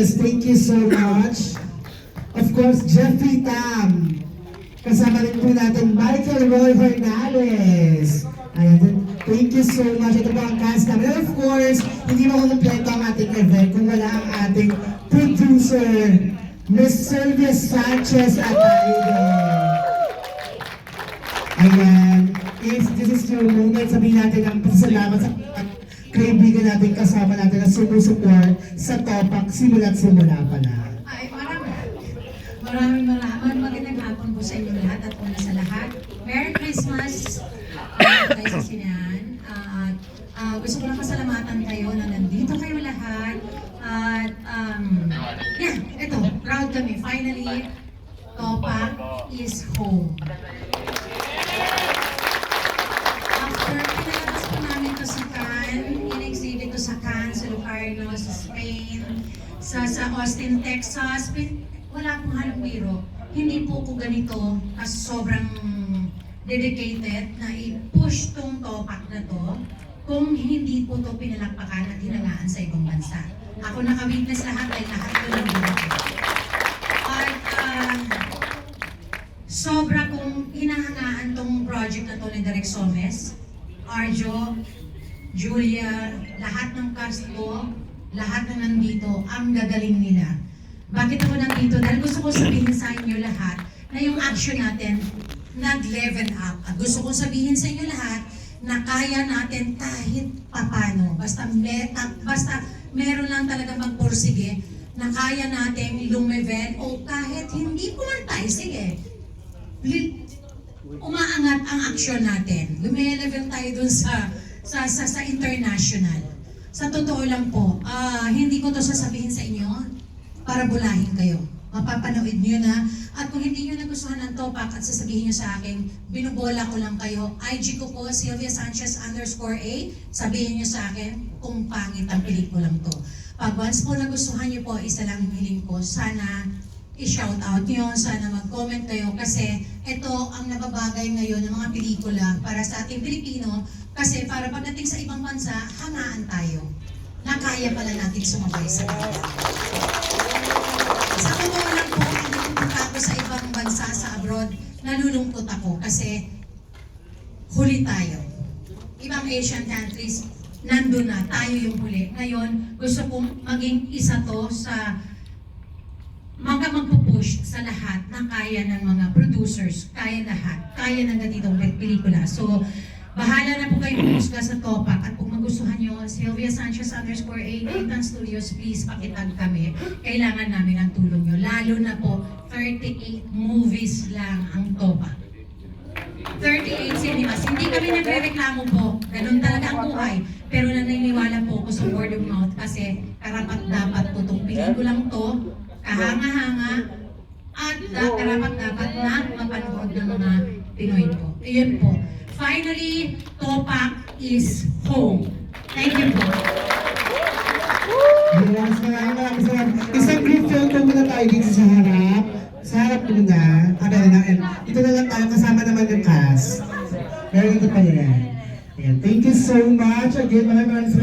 Yes, thank you so much. Of course, Jeffrey Tam. Kasama rin po natin Michael Roy Hernandez. Ayan, thank you so much. Ito po ang cast namin. Of course, hindi mo kumpleto ang ating event kung wala ang ating producer, Miss Sylvia Sanchez at Aiden. Ayan, if this is your moment, sabihin natin ang pasalamat sa kaibigan natin kasama natin na sumusuport sa topak simula't simula pa na. Ay, maraming, maraming maraming magandang hapon po sa inyo lahat at una sa lahat. Merry Christmas! Uh, tayo sa sinahan. At ah, gusto ko lang pasalamatan kayo na nandito kayo lahat. At, um, yeah, ito, proud kami. Finally, Topak is home. Lucarno, sa Spain, sa, sa Austin, Texas, wala pong halong biro. Hindi po ko ganito as sobrang dedicated na i-push tong topak na to kung hindi po to pinalakpakan at hinalaan sa ibang bansa. Ako naka-witness lahat ay lahat ko lang At ah, sobra kong hinahangaan tong project na to ni Direk Somes, Arjo, Julia, lahat ng cast ko, lahat na nandito, ang gagaling nila. Bakit ako nandito? Dahil gusto ko sabihin sa inyo lahat na yung action natin nag-level up. At gusto ko sabihin sa inyo lahat na kaya natin kahit papano. Basta, me, ta- basta meron lang talaga magpursige na kaya natin lumevel o kahit hindi pumantay, sige, li- umaangat ang aksyon natin. Lumelevel tayo dun sa, sa, sa, sa international. Sa totoo lang po, ah, hindi ko to sasabihin sa inyo para bulahin kayo. Mapapanood nyo na. At kung hindi nyo nagustuhan ng topak at sasabihin nyo sa akin, binubola ko lang kayo. IG ko po, Sylvia Sanchez underscore A. Sabihin nyo sa akin kung pangit ang pelikulang to. Pag once po nagustuhan nyo po, isa lang ang hiling ko. Sana i-shout out nyo, sana mag-comment kayo kasi ito ang nababagay ngayon ng mga pelikula para sa ating Pilipino kasi para pagdating sa ibang bansa, hangaan tayo na kaya pala natin sumabay sa kanila. Sa totoo lang po, hindi pupunta ako sa ibang bansa sa abroad, nalulungkot ako kasi huli tayo. Ibang Asian countries, nandun na, tayo yung huli. Ngayon, gusto kong maging isa to sa lahat na kaya ng mga producers, kaya lahat, kaya ng ganitong pelikula. So, bahala na po kayo pumusga sa topak at kung magustuhan nyo, Sylvia Sanchez underscore A, Nathan Studios, please pakitag kami. Kailangan namin ang tulong nyo. Lalo na po, 38 movies lang ang topak. 38 cinemas. Hindi kami nagre-reklamo po. Ganun talaga ang buhay. Pero naniniwala po ako sa word of mouth kasi karapat dapat po itong pelikulang to, kahanga-hanga, at da- karapat dapat na mapanood ng mga Pinoy po. Iyon po. Finally, Topak is home. Thank you po. Yes, maraming maraming salamat. Isang group photo muna tayo dito sa harap. Sa harap muna. Ano na, dito na lang tayo kasama naman yung cast. Pero dito pa yan. Thank you so much. Again, maraming maraming salamat.